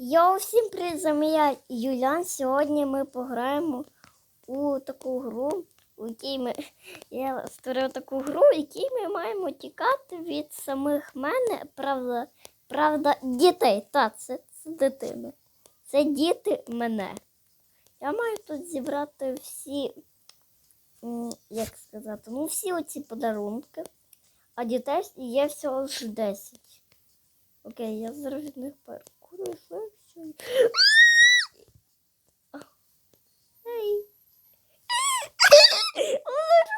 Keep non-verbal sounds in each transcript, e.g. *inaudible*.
Йоу, всім привіт, я Юлян. Сьогодні ми пограємо у таку гру, у якій ми я створив таку гру, в якій ми маємо тікати від самих мене, правда, правда, дітей. Та, це, це дитини. Це діти мене. Я маю тут зібрати всі, як сказати, ну всі оці подарунки, а дітей є всього ж 10. Окей, я зараз від них паркурую. Вони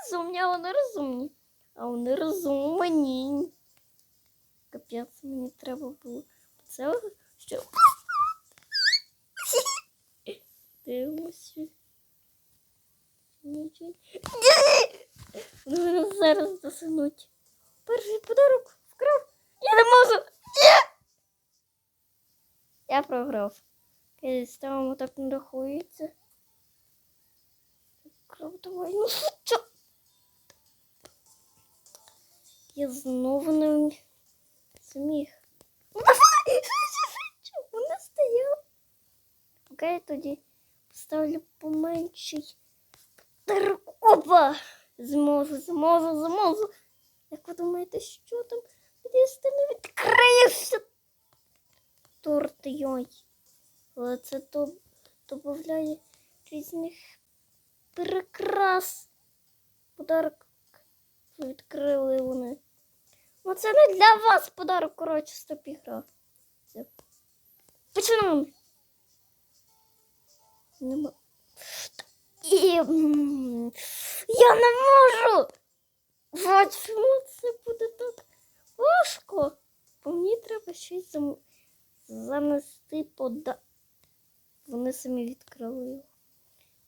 розумні, а вони розумні. А вони розумні. Капець, мені треба було. Це що? Дивимося. Нічого. Вони зараз досинуть. Перший подарок вкрав. Я не можу. Я програв. Окей, ставимо так не рахується. Давай, ну що? Я знову не зміг. *laughs* Вона стояла. Окей, тоді поставлю поменший. Опа! Зможу, зможу, зможу. Як ви думаєте, що там? Надіюсь, ти не відкриєшся. Торт йой. Але це додає різних прикрас. Подарок відкрили вони. Ну це не для вас подарок, коротше, стоп ігра. Починаємо. Нема. І... Я не можу! Чому це буде так важко? Бо мені треба щось зам... занести пода. Вони самі відкрили його.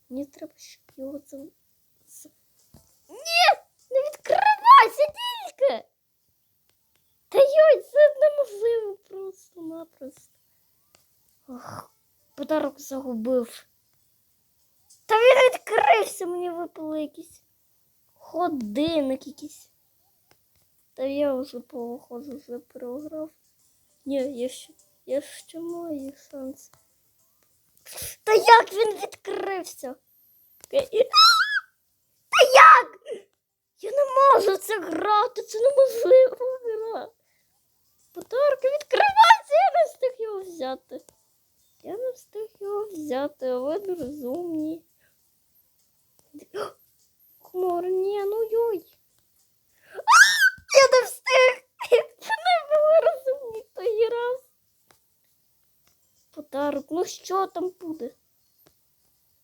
Мені треба, щоб його зам... з- Ні! Не відкривайся тільки! Та йой, це неможливо просто-напросто. Ох, подарок загубив. Та він відкрився, мені випало якийсь годинник якийсь. Та я вже походу вже програв. Ні, я ще, я ще маю шанс. Та як він відкрився? Та як? Я не можу це грати, це неможлива гра. Подарки відкривайся, я не встиг його взяти. Я не встиг його взяти, а ви розумні. Хмар, ні, ну йой. Я не встиг. Це не було розумні той раз. Подарок, ну що там буде?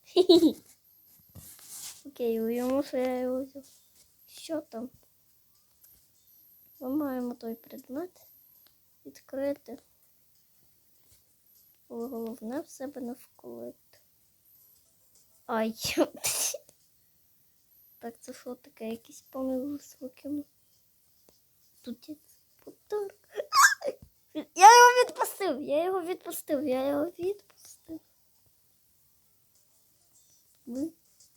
Хі-хі. Окей, уявимо, що я його взяв. Що там? Ми маємо той предмет відкрити. Головне в себе не вколити. Ай. *laughs* Так, це що таке? Якийсь помилус викинув. Тут є подарок. Я його відпустив, я його відпустив, я його відпустив. Ви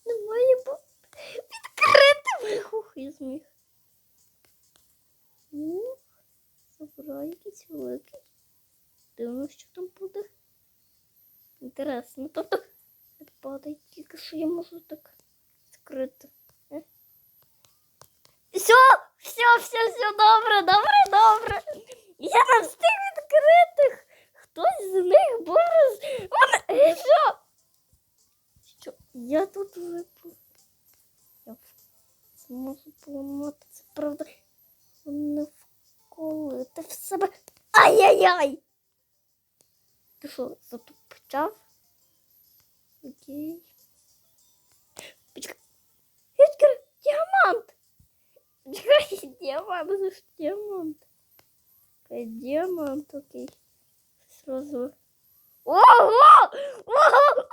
не має бути відкрити Ух, я зміг. Ух, забирай якийсь великий. Дивно, що там буде. Інтересно, тобто падає тільки що я можу так відкрити. Все, все, все, все, добре, добре, добре. Я не встиг відкрити. Хтось з них буде. з- Вона- е, Що? Що? Я тут вже по- Я зможу поламати. Це правда. Не вколити в себе. Ай-яй-яй! Ти що, затупчав? Окей. Почекай. Відкрий діамант! Чекай, діамант, це ж діамант. Діамант, окей. Сразу. Ого! Ого!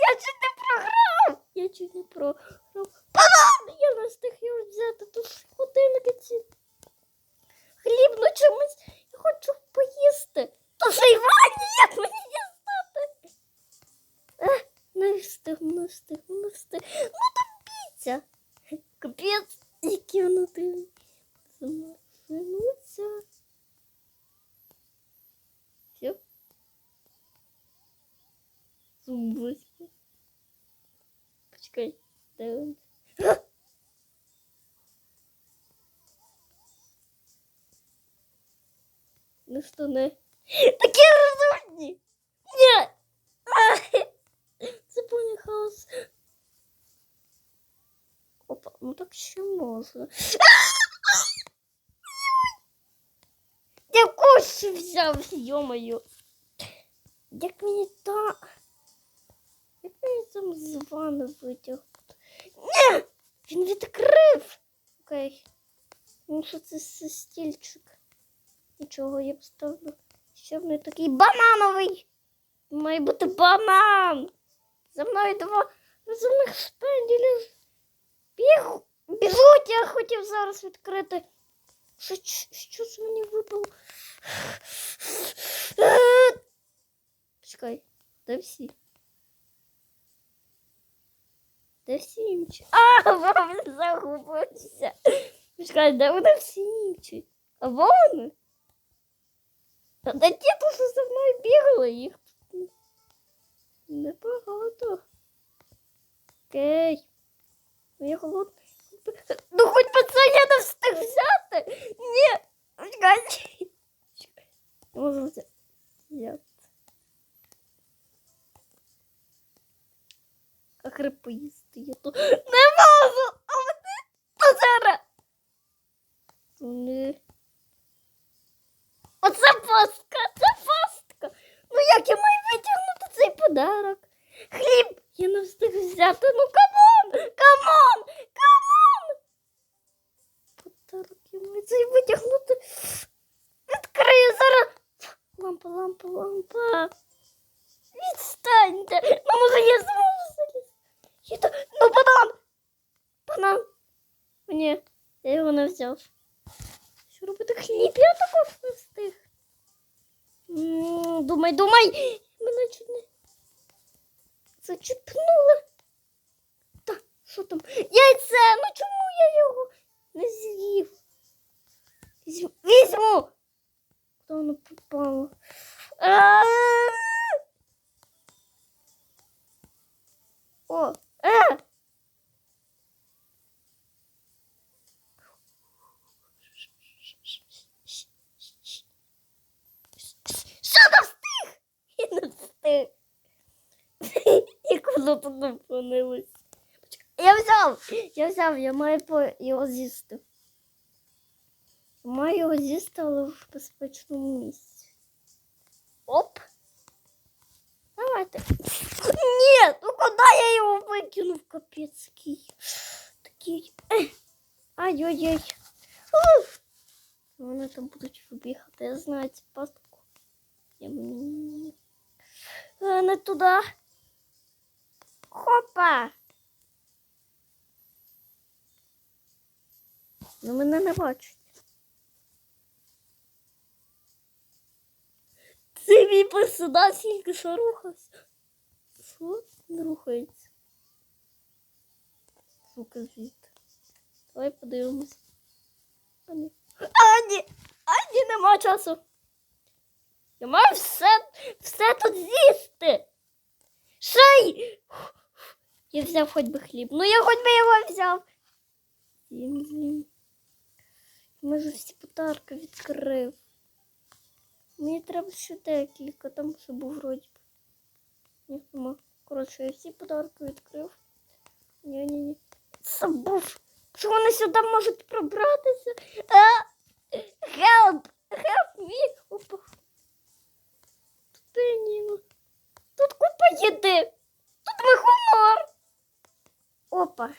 Я чуть не програв! Я чуть не програв. Банан! Я не встиг його взяти. Тут ж годинники ці. Хліб, ну чомусь. Я хочу поїсти. То ж Івані, як мені дістати? Ех, не встиг, не встиг, не встиг. Ну там піця. Капець, які вони дивні. Замахнуться. Все. Чекай, де він? Не? Такі розумні! Ні! Це повний хаос. Опа, ну так ще можна. Я кущ взяв, йомаю. Як мені так? Як мені там з вами витягнути? Ні! Він відкрив! Окей. Ну що це за стільчик? Нічого я поставлю. Ще в мене такий банановий. Має бути банан. За мною два розумних шпенділів. Біг, біжуть, я хотів зараз відкрити. Що, що ж мені випало? Чекай, де всі? Де всі інші? А, вам загубився. Чекай, де вони всі інші? А вони? Та ті, то що за мною бігали, їх тут небагато. Окей. Ну, я голодний. Ну хоч це я не встиг взяти. Ні. Чекай. Можу взяти. Як рибу їсти я тут не можу. А вони то зараз. Оце пастка, це пастка. Ну як я маю витягнути цей подарок? Хліб я не встиг взяти. Ну камон! Камон! Камон! Подарок я маю цей витягнути. Відкрию зараз. Лампа, лампа, лампа. Відстаньте. Ну може я зможу залізти. Ну банан! Банан. Ні, я його не взяв. Що робити хліб? Я також не встиг. Думай, думай! Мене чуть не зачепнуло. Та, що там? Яйце! Ну чому я його не з'їв? Візьму! Куди воно попало? О, е! Що не встиг? Я встиг. *laughs* Як воно тут напонилось. Я взяв, я взяв, я маю його з'їсти. Маю його з'їсти, але в безпечному місці. Оп. Давайте. Ні, ну куди я його викинув, капецький. Такий. Ай-ой-ой. Вони там будуть вибігати, я знаю цю пастку. Я мені. Не туди. Хопа. Ну мене не бачать. Це мій персонаж тільки що рухався. Що? Не рухається. Сука звідти. Давай подивимось. А ні. А ні! А ні, нема часу. Я маю все, все тут з'їсти. Шей! Я взяв хоч би хліб. Ну я хоч би його взяв. Може всі подарки відкрив. Мені треба ще декілька, там ще був вроді. Коротше, я всі подарки відкрив. Ні-ні-ні. Забув. Що вони сюди можуть пробратися? А! Help! Help me! Опа. Тут ні, ну. Тут купа їди. Тут вихомор. Опа.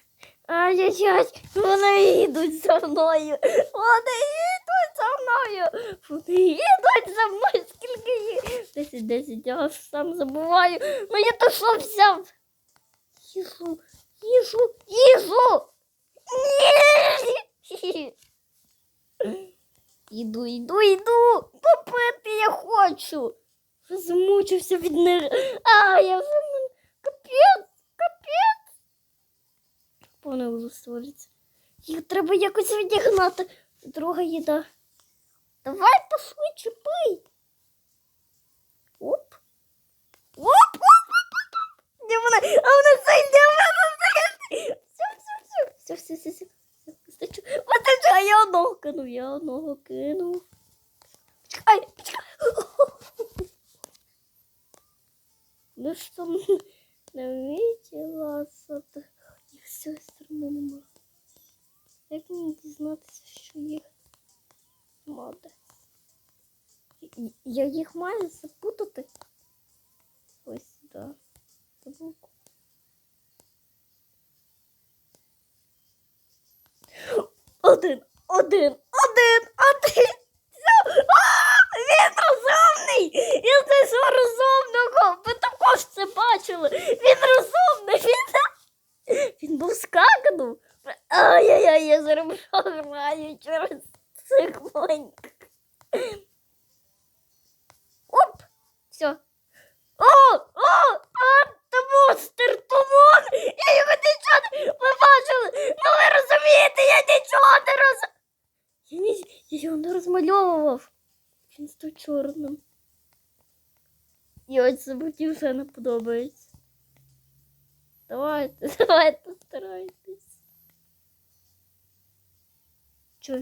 Ай-яй-яй, вони їдуть за мною. Вони їдуть за мною. Вони їдуть за мною. Скільки їх? Десять, десять, я сам забуваю. Я то взяв? Їжу, їжу, їжу. Ні. Іду, іду, іду. Попити я хочу. Змучився від них. А, я вже створюється. Їх треба якось відігнати. Друга їда. Давай пошвидше пий. Оп. Оп, оп, оп, оп. Де вона? А вона це, де вона це? Все, все, все, все, все, все, все. А я одного кинув, я одного кинув. Чекай, чекай. Ну что, навіть вас от... І все, цієї нема. Як мені дізнатися, що їх моде? Я їх маю запутати. Ось сюди. Табуку. Один, один, один, один. Він розумний! Я знайшла розумного! Ви також це бачили! Він розумний! Він, він був скаканув! Ай-яй-яй, я зараз програю через цих. Оп! Все. О! О! А! Це монстр! Тумон! Я його нічого не... Бачили! Ну ви розумієте, я нічого не роз... Я, не... я його не розмальовував. Він став чорним. І ось мені вже не подобається. Давайте, *laughs* давайте старайтесь. Чор...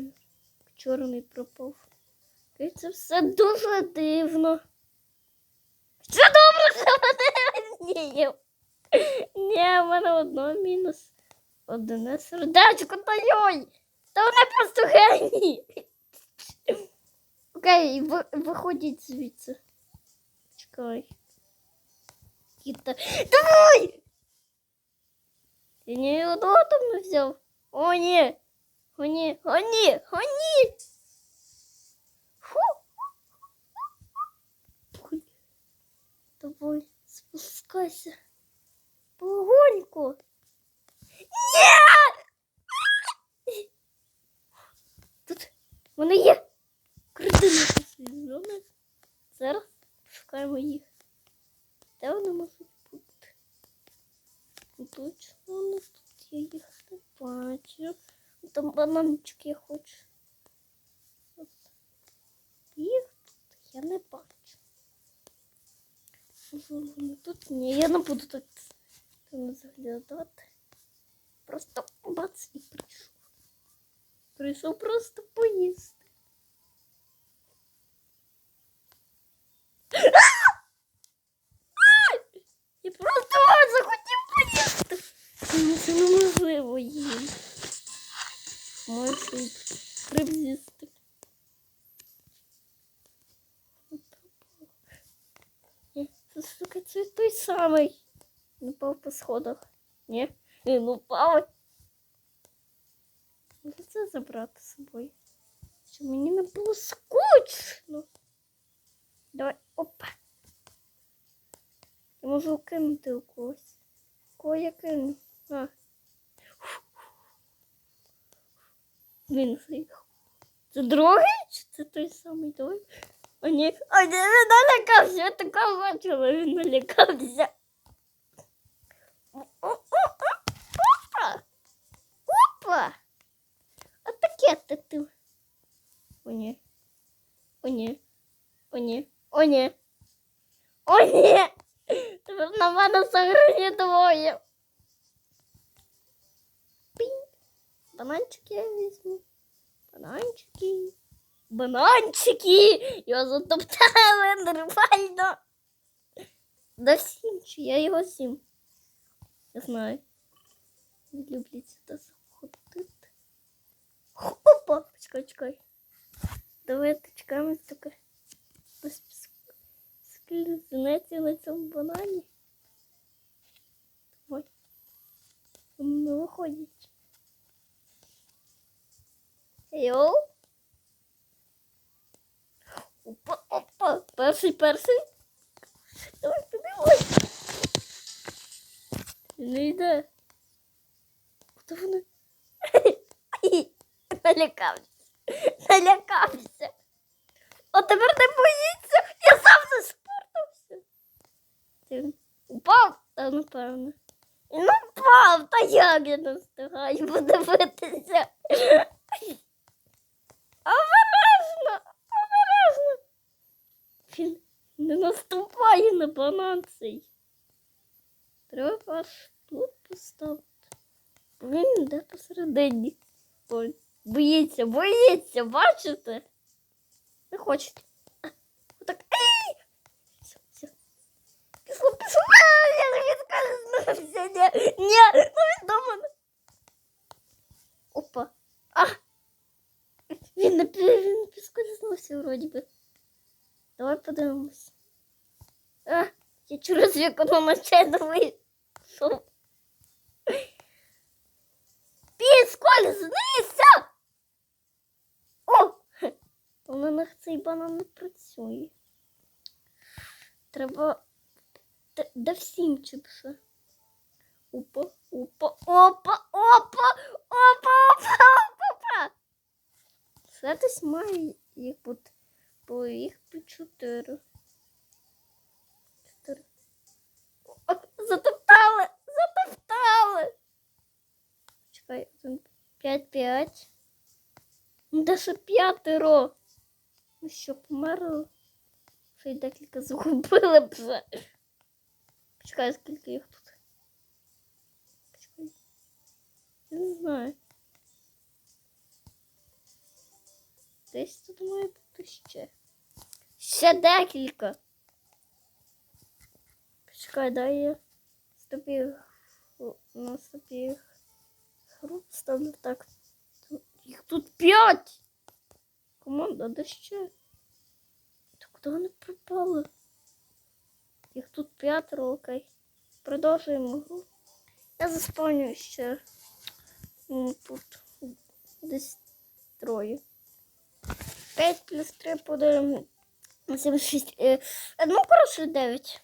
Чорний пропав. І це все дуже дивно. Що добре, що мене розніяв? Ні, в мене одно мінус. Одне сердечко та йой. Та вони просто генії. Окей, ви, виходіть звідси. Чекай. Давай! Я ні одного там не взяв. О, ні. О, ні, о, ні, о, ні. Фу. Ой. Давай, спускайся. Погоньку. Я хочу. Їх тут я не бачу. Тут ні, я не буду так заглядати. Просто бац і прийшов. Прийшов просто поїсти. Я просто захотів поїсти. Це неможливо їм. Можуть риб з'їсти. Сука, це той самий. Він упав по сходах. Ні, він упав. Може це забрати з собою. Щоб мені не було скучно. Давай, опа. Я можу кинути у когось. Кого я? А. Він заїхав. Це другий чи це той самий той? О, ні. О, ні, він налякався. Я така бачила, він налякався. Опа! Опа! А таке ти ти. О, ні. О, ні. О, ні. О, ні. О, ні. Тепер на мене загрузі двоє. Бананчики я візьму. Бананчики. Бананчики. Я затоптала нормально. Да сім, чи я його сім. Я знаю. Не люблю сюди заходити. Опа! Чекай, чекай. Давайте чекаємо таке. Скільки на цьому банані. Давай. Вони не виходять. Йоу. Опа, опа. Перший, перший. Давай, підбивай. Не йде. Куди вони? *laughs* Налякався. Налякався. От тепер не боїться. Я сам заспортився. Ти упав? Та напевно. Ну впав, та як я не встигаю подивитися. Не наступає на банан цей. Треба аж тут поставити. Він йде посередині. Ой, Боїться, боїться, бачите? Не хочете. Отак. Ей! Все, все. Пішло, пішло. А, я не відказуюся. Ні, ні, ну він до мене. Опа. А! Він пі- він підскользнувся вроді би. Давай подивимось. А, я через вікно наче вийшов. Підскользнися! О! У мене цей банан не працює. Треба. Де всім чи? Опа, опа, опа, опа, опа, опа, опа. Все десь має їх бути. Бо їх по. Чотири. О, затоптали! Затоптали! Чекай, один, п'ять, п'ять. Ну, де ще п'ятеро? Ну що, померли? Ще й декілька загубили б вже. Почекай, скільки їх тут. Почекай. Я не знаю. Десь тут має бути ще. Ще декілька. Почекай, дай я собі на собі гру ставлю так. Їх тут п'ять. Команда, де ще? Та куди вони пропали? Їх тут п'ятеро, окей. Продовжуємо гру. Я заспавнюю ще. Ну, тут десь троє. 5 плюс 3 буде 7, 6. Е, ну, коротше, 9.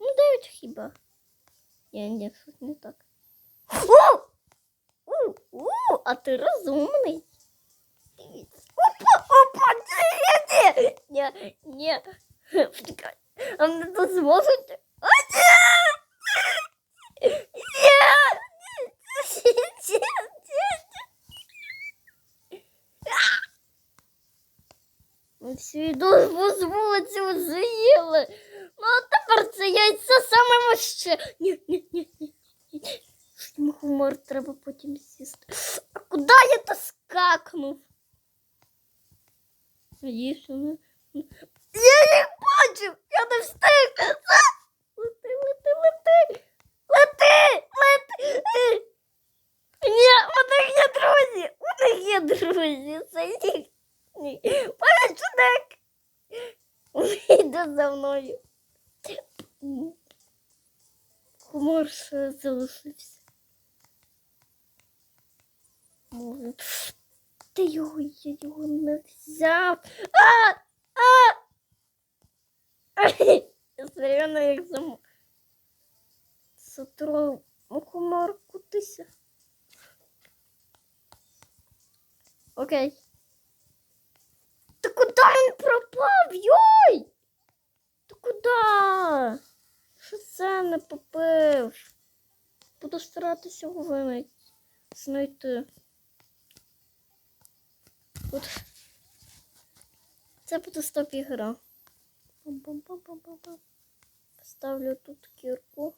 Ну, 9 хіба. Ні, ні, щось не так. О! У, у, а ти розумний. Дивіться. Опа, опа, ні, ні, ні, ні. Почекай. А мене тут зможуть? А, ні! Ні! Ні! Ні! Ні! Всі з вулиці заїли. Ну, тепер яйця саме важче. Ні, ні, ні, ні. Хумор треба потім сісти. А куди я то скакнув? Не... Я їх бачив! Я не встиг! Лети, лети, лети! Лети! Лети! Ні, у них є друзі! У них є друзі! Це їх! Ні. Палячник! Йде за мною. Хумор залишився. Ти його, я його не взяв. А! А! Серйозно як зам... Сотров. Мухомор, кутися. Окей. Та куди він пропав? Йой! Та куди? Що це не попив? Буду старатися його винайти. Знайти. От. Це буде стоп ігра. Ставлю тут кірку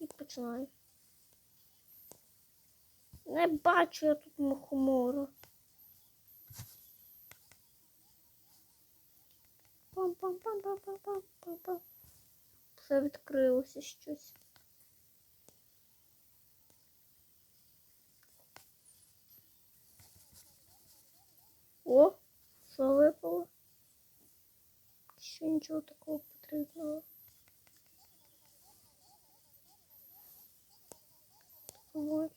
і починаю. Не бачу я тут мухомора. Пам-пам-пам-пам-пам-пам-пам. Все відкрилося щось. О, що випало? Ще нічого такого потрібного. Вот.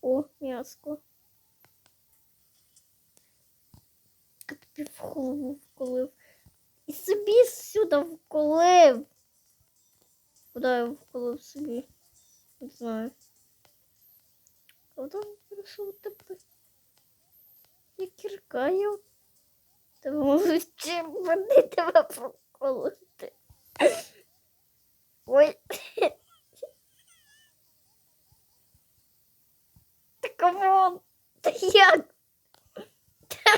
О, м'яско. Тобі в голову вколив. І собі сюди вколив. Куди я вколив собі? Не знаю. Куди він прийшов тебе? Я кірка, я тебе можу ще вони тебе проколоти. Ой. Та камон! Та як? Та...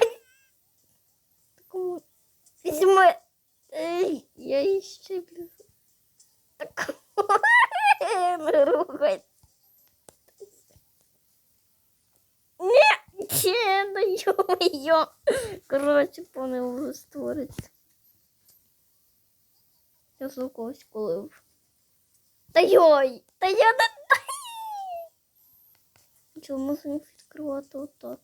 Та камон. Візьми. Ей, я її ще блін. Та камон. Не рухай. Я, коротше, повний ужас створиться. Я когось колив. Та йой! Та я не... Чому їх відкривати отак?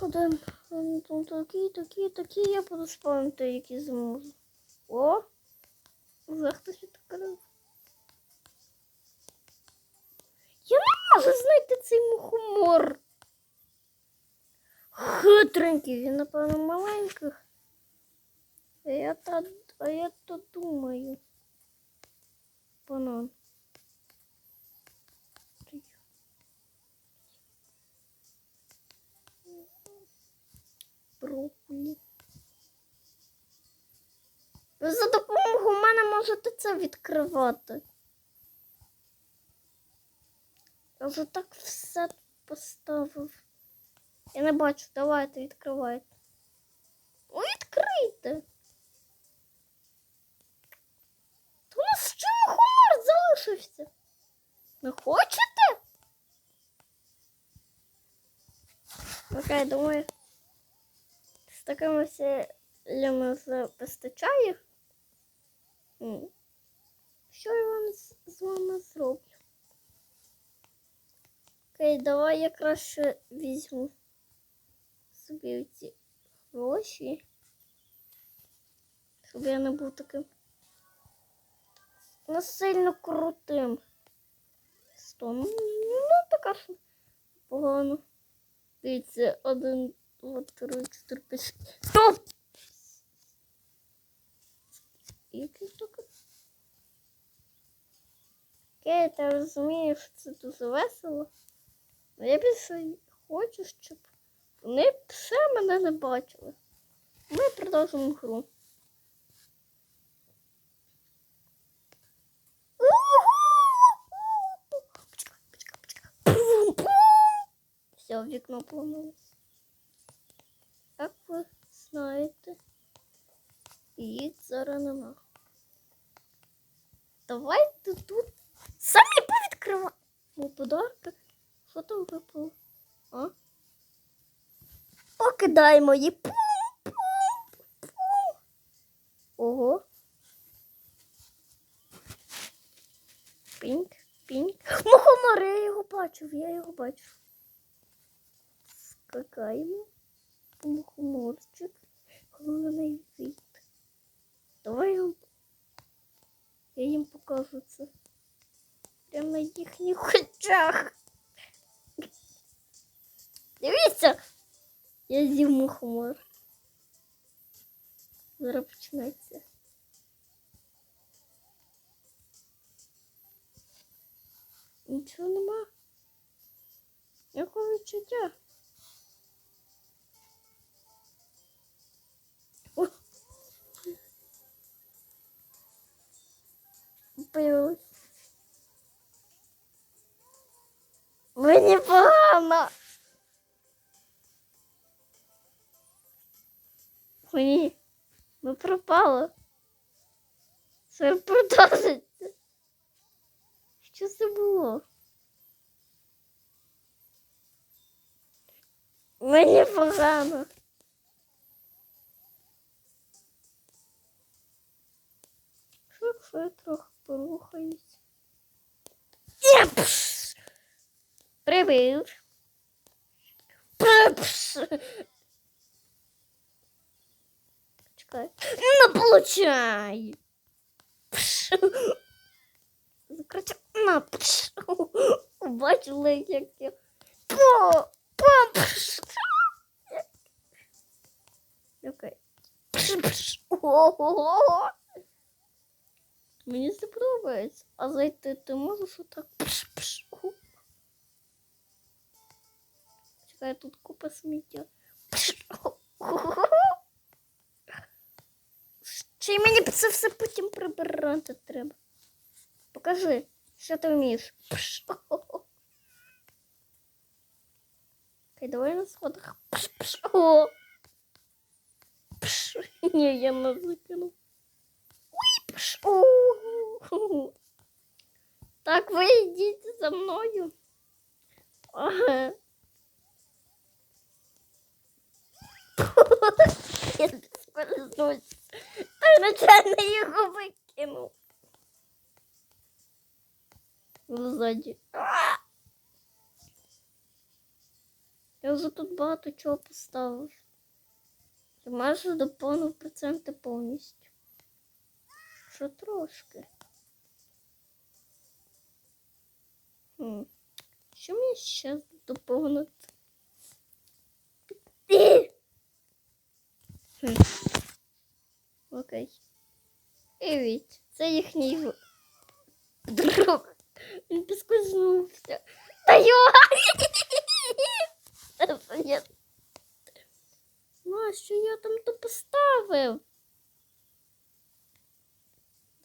Один, там такі, такі, такі, я буду спавнити, які зможу. О! Вже хтось відкрив. Я не можу знайти цей мухомор. Хитренький, він, напевно, маленький. А я та, а я то думаю. Банан. Брокколі. Ви за допомогою мене можете це відкривати. Я вже так все поставив. Я не бачу, давайте відкривайте. Ну, відкрийте. Та у нас ще залишився. Не хочете? Окей, думаю, такими селями постачаю. М. Що я вам з вами зроблю? Окей, давай я краще візьму собі ці гроші. Щоб я не був таким насильно крутим. Сто. Ну, ну така ж погано. Дивіться, один, три, чотири, п'ять. Стоп! Який? Окей, ти розумієш, що це дуже весело. Але я більше хочу, щоб вони все мене не бачили. Ми продовжимо гру. Все, вікно планується. Знаєте, її зараз нема. Давайте тут самі повідкриваємо подарки. Що там випало? А? Покидаємо її. Пум, пум, пум. Ого. Пінк, пінк. Мухомор, я його бачив, я його бачив. Скакаємо. Мухоморчик. Головний вид. Давай я, їм покажу це. Прямо на їхніх очах. Дивіться, я з'їв мухомор. Зараз почнеться. Нічого нема. Якого відчуття? Появилось. Мені погано. Ні, ми пропали. Це продовжиться. Що це було? Мені погано. Що якщо трохи порухаюсь? Прибив. Чекай. Ну, получай! Закрича. На, пш! Бачила, як я. По! По! Пш! Окей. Пш, пш. Ого! Мені це. А зайти ти можеш отак? Пш, пш. О. Чекай, тут купа сміття. Ще й мені це все потім прибирати треба. Покажи, що ти вмієш. Окей, давай на сходах. Пш, пш. О. Пш. Ні, я не закинув. Так, ви йдіть за мною. *laughs* Я скользнусь. Та начально його викинув. Ззаді. Я вже тут багато чого поставив. Я майже до повного процента повністю. Що трошки. Хм. Що мені ще доповнити? Хм. Окей. Привіт. Це їхній друг. Він підскользнувся. Та йо! Ну, а що я там то поставив?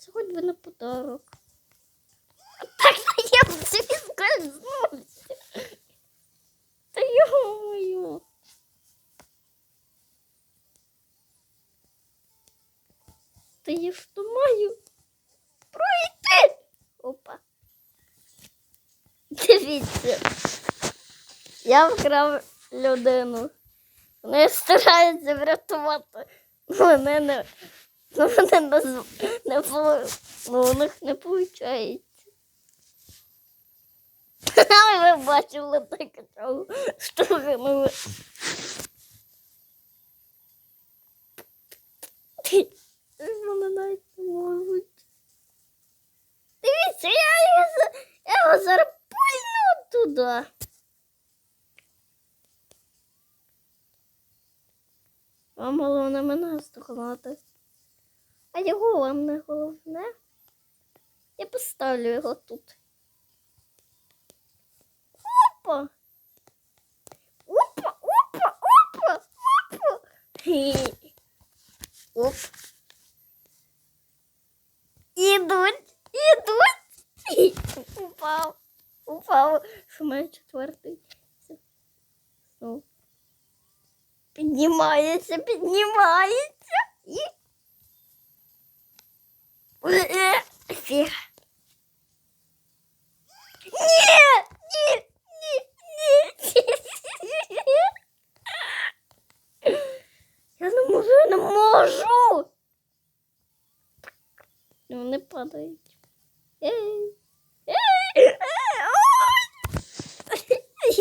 Це хоч би на подарок. Так я в собі скользнувся. Та йо-моє. Та я то маю пройти. Опа. Дивіться. Я вкрав людину. Вони стараються врятувати. Вони не, ну, не, з- не, ну, у них не виходить. *laughs* Ви бачили таке чого штурмили. Вони навіть не можуть. Дивіться, я його, зараз туди. Вам головне мене здогнати. А його вам не головне. Я поставлю його тут. Опа! Опа, опа, опа, опа. Оп. Ідуть, ідуть. Упав. Упав. Що має четвертий. Піднімається, піднімається. Фіг. Ні, ні, ні, ні. Я не можу, я не можу. Ну, не падають.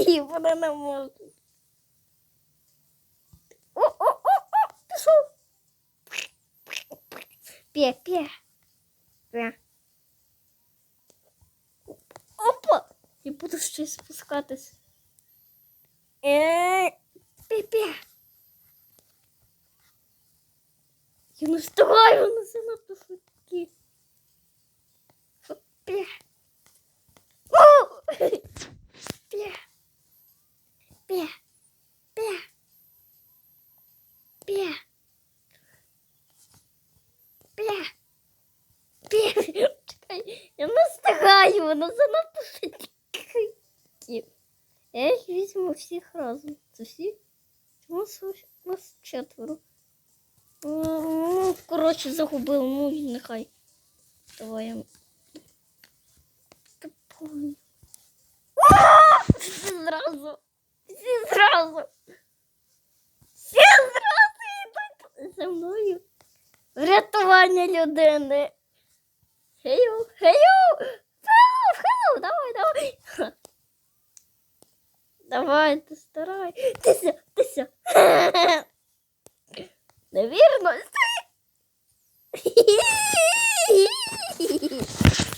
І вони не можуть. О, о, о, о, пішов. Пє, пє. Пє. Опа! І буду ще й спускатись. Е, пє-пє. Я не встигаю, вони занадто швидкі. О! Пє. Пє. Пє. Пє. Пє. Пє. Чекай, я не встигаю, воно занадто швидкі. Їх всіх разом. Це всі? Чому нас- нас четверо? Ну, коротше, загубив, ну нехай. Давай я. Всі зразу. Всі зразу. Всі зразу йдуть за мною. Врятування людини. Хею, хею! Хею, хею, давай, давай. Давай, ты старай. Тися, тися. *laughs* Невірно. *laughs*